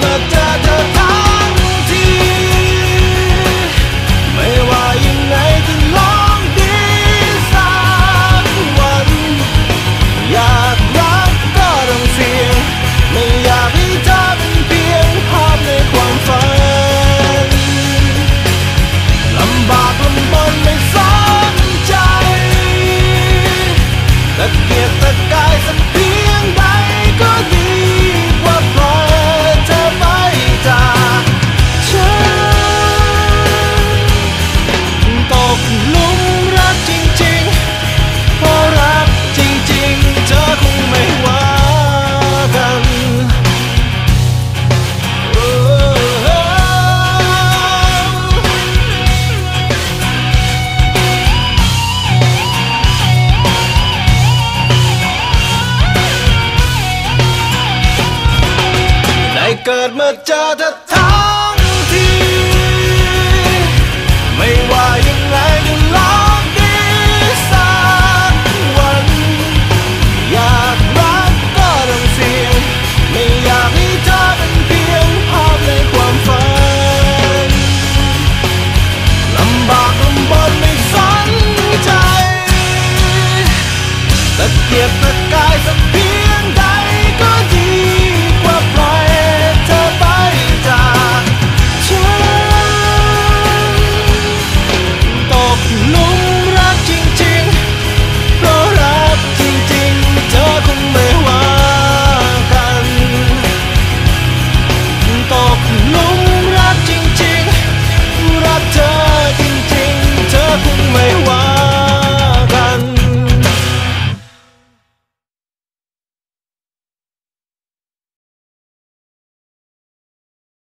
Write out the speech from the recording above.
but da da เกิดเมื่อเจอเธอ